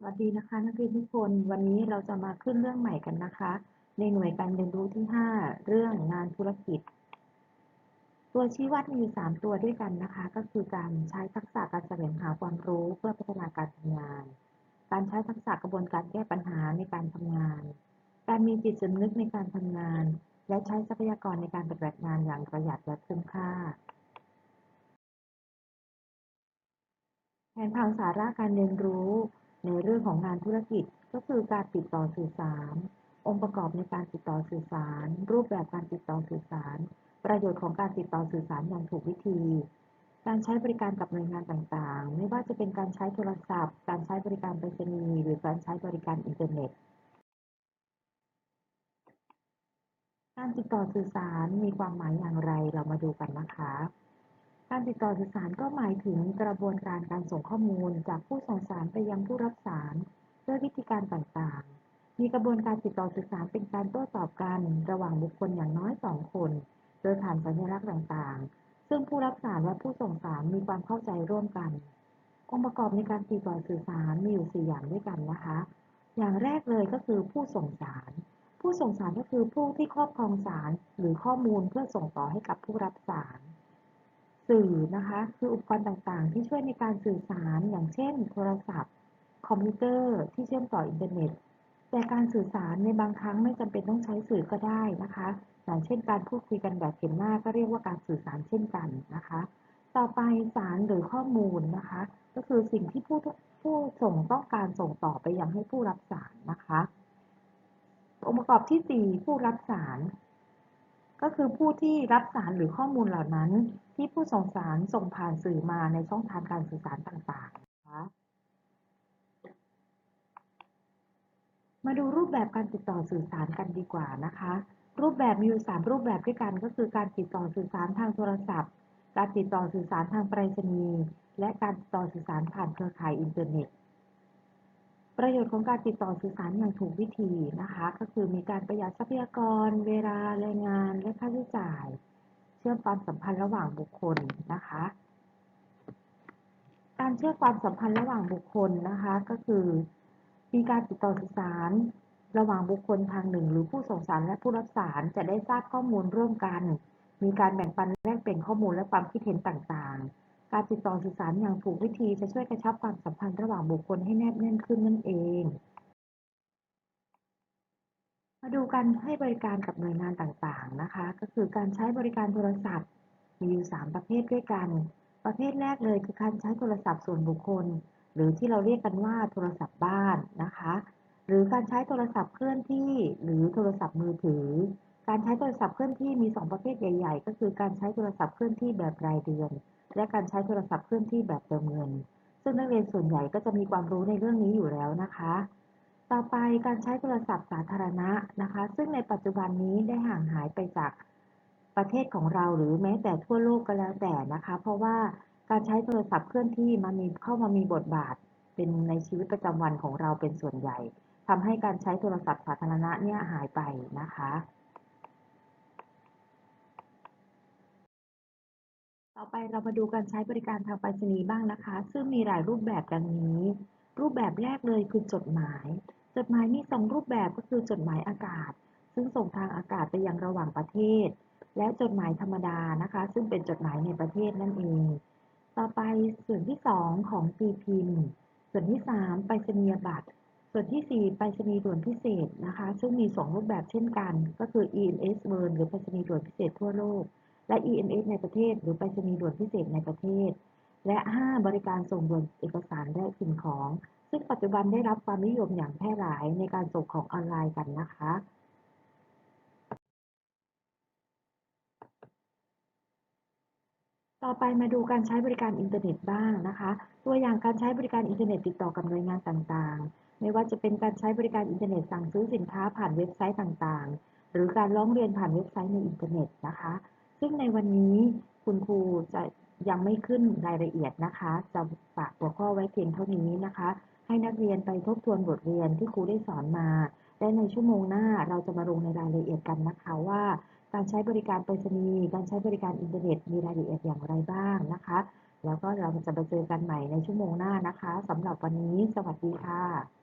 สวัสดีนะคะนักเรียนทุกคนวันนี้เราจะมาขึ้นเรื่องใหม่กันนะคะ ในหน่วยการเรียนรู้ที่ 5 เรื่องงานธุรกิจ ตัวชี้วัดมี 3 ตัวด้วยกันนะคะ ก็คือการใช้ทักษะการแสวงหาความรู้เพื่อพัฒนาการทำงาน การใช้ทักษะกระบวนการแก้ปัญหาในการทำงาน การมีจิตสำนึกในการทำงาน และใช้ทรัพยากรในการปฏิบัติงานอย่างประหยัดและคุ้มค่าแผนผังสาระการเรียนรู้ ในเรื่องของงานธุรกิจก็คือการติดต่อสื่อสาร องค์ประกอบในการติดต่อสื่อสาร รูปแบบการติดต่อสื่อสาร ประโยชน์ของการติดต่อสื่อสารอย่างถูกวิธี การใช้บริการกับหน่วยงานต่างๆ ไม่ว่าจะเป็นการใช้โทรศัพท์ การใช้บริการไปรษณีย์หรือการใช้บริการอินเทอร์เน็ต การติดต่อสื่อสารมีความหมายอย่างไรเรามาดูกันนะคะ การติดต่อสื่อสารก็หมายถึงกระบวนการการส่งข้อมูลจากผู้ส่งสารไปยังผู้รับสารด้วยวิธีการต่างๆ มีกระบวนการติดต่อสื่อสารเป็นการโต้ตอบกันระหว่างบุคคลอย่างน้อยสองคน โดยผ่านสัญลักษณ์ต่างๆ ซึ่งผู้รับสารและผู้ส่งสารมีความเข้าใจร่วมกัน องค์ประกอบในการติดต่อสื่อสารมีอยู่สี่อย่างด้วยกันนะคะ อย่างแรกเลยก็คือผู้ส่งสาร ผู้ส่งสารก็คือผู้ที่ครอบครองสารหรือข้อมูลเพื่อส่งต่อให้กับผู้รับสาร สื่อนะคะ คืออุปกรณ์ต่างๆ ที่ช่วยในการสื่อสาร อย่างเช่น โทรศัพท์ คอมพิวเตอร์ ที่เชื่อมต่ออินเทอร์เน็ต แต่การสื่อสารในบางครั้งไม่จำเป็นต้องใช้สื่อก็ได้นะคะ อย่างเช่น การพูดคุยกันแบบเห็นหน้าก็เรียกว่าการสื่อสารเช่นกันนะคะ ต่อไปสารหรือข้อมูลนะคะ ก็คือสิ่งที่ผู้ผู้ส่งต้องการส่งต่อไปยังให้ผู้รับสารนะคะ องค์ประกอบที่ 4 ผู้รับสาร ก็คือผู้ที่รับสารหรือข้อมูลเหล่านั้น ที่ผู้ส่งสารส่งผ่านสื่อมาในช่องทางการสื่อสารต่างๆนะคะมาดูรูปแบบการติดต่อสื่อสารกันดีกว่านะคะ รูปแบบมีอยู่3รูปแบบด้วยกันก็คือการติดต่อสื่อสารทางโทรศัพท์ การติดต่อสื่อสารทางไปรษณีย์และการติดต่อสื่อสารผ่านเครือข่ายอินเทอร์เน็ต ประโยชน์ของการติดต่อสื่อสารอย่างถูกวิธีนะคะ ก็คือมีการประหยัดทรัพยากร เวลาแรงงาน และค่าใช้จ่าย เชื่อมความสัมพันธ์ระหว่างบุคคลนะคะ การเชื่อมความสัมพันธ์ระหว่างบุคคลนะคะ ก็คือ มีการติดต่อสื่อสารระหว่างบุคคลทางหนึ่ง หรือผู้ส่งสารและผู้รับสารจะได้ทราบข้อมูลร่วมกัน มีการแบ่งปันแลกเปลี่ยนข้อมูลและความคิดเห็นต่างๆ การติดต่อสื่อสารอย่างถูกวิธีจะช่วยกระชับความสัมพันธ์ระหว่างบุคคลให้แนบแน่นขึ้นนั่นเอง มาดูการให้บริการกับหน่วยงานต่างๆนะคะ ก็คือการใช้บริการโทรศัพท์ มีอยู่ 3 ประเภทด้วยกัน ประเภทแรกเลยคือการใช้โทรศัพท์ส่วนบุคคล หรือที่เราเรียกกันว่าโทรศัพท์บ้านนะคะ หรือการใช้โทรศัพท์เคลื่อนที่ หรือโทรศัพท์มือถือการใช้โทรศัพท์เคลื่อนที่มี 2 ประเภทใหญ่ ๆ ก็คือการใช้โทรศัพท์เคลื่อนที่แบบรายเดือน และการใช้โทรศัพท์เคลื่อนที่แบบเติมเงิน ซึ่งนักเรียนส่วนใหญ่ก็จะมีความรู้ในเรื่องนี้อยู่แล้วนะคะ ต่อไปการใช้โทรศัพท์สาธารณะนะคะ ซึ่งในปัจจุบันนี้ได้ห่างหายไปจากประเทศของเราหรือแม้แต่ทั่วโลกก็แล้วแต่นะคะ เพราะว่าการใช้โทรศัพท์เคลื่อนที่มันมีเข้ามามีบทบาท เป็นในชีวิตประจำวันของเราเป็นส่วนใหญ่ทำให้การใช้โทรศัพท์สาธารณะเนี่ยหายไปนะคะ ต่อไปเรามาดูการใช้บริการทางไปรษณีย์บ้างนะคะ ซึ่งมีหลายรูปแบบดังนี้ รูปแบบแรกเลยคือจดหมาย จดหมายมีสองรูปแบบก็คือจดหมายอากาศ ซึ่งส่งทางอากาศไปยังระหว่างประเทศ และจดหมายธรรมดานะคะ ซึ่งเป็นจดหมายในประเทศนั่นเอง ต่อไปส่วนที่ 2 ของตีพิมพ์ ส่วนที่ 3 ไปรษณียบัตร ส่วนที่ 4 ไปรษณีย์ด่วนพิเศษนะคะ ซึ่งมี 2 รูปแบบเช่นกัน ก็คือ EMS World หรือไปรษณีย์ด่วนพิเศษทั่วโลก และ EMS ในประเทศ หรือไปรษณีย์ด่วนพิเศษในประเทศ และ 5 บริการส่งด่วนเอกสารและสิ่งของ ซึ่งปัจจุบันได้รับความนิยมอย่างแพร่หลายในการส่งของออนไลน์กันนะคะต่อไปมาดูการใช้บริการอินเทอร์เน็ตบ้างนะคะ ตัวอย่างการใช้บริการอินเทอร์เน็ตติดต่อกับหน่วยงานต่างๆ ไม่ว่าจะเป็นการใช้บริการอินเทอร์เน็ตสั่งซื้อสินค้าผ่านเว็บไซต์ต่างๆ หรือการร้องเรียนผ่านเว็บไซต์ในอินเทอร์เน็ตนะคะ ซึ่งในวันนี้คุณครูจะยังไม่ขึ้นรายละเอียดนะคะ จะฝากหัวข้อไว้เพียงเท่านี้นะคะ ให้นักเรียนไปทบทวนบทเรียนที่ครูได้สอนมา และในชั่วโมงหน้าเราจะมาลงในรายละเอียดกันนะคะว่า การใช้บริการไปรษณีย์ การใช้บริการอินเทอร์เน็ต มีรายละเอียดอย่างไรบ้างนะคะ แล้วก็เราจะไปเจอกันใหม่ในชั่วโมงหน้านะคะสำหรับวันนี้ สวัสดีค่ะ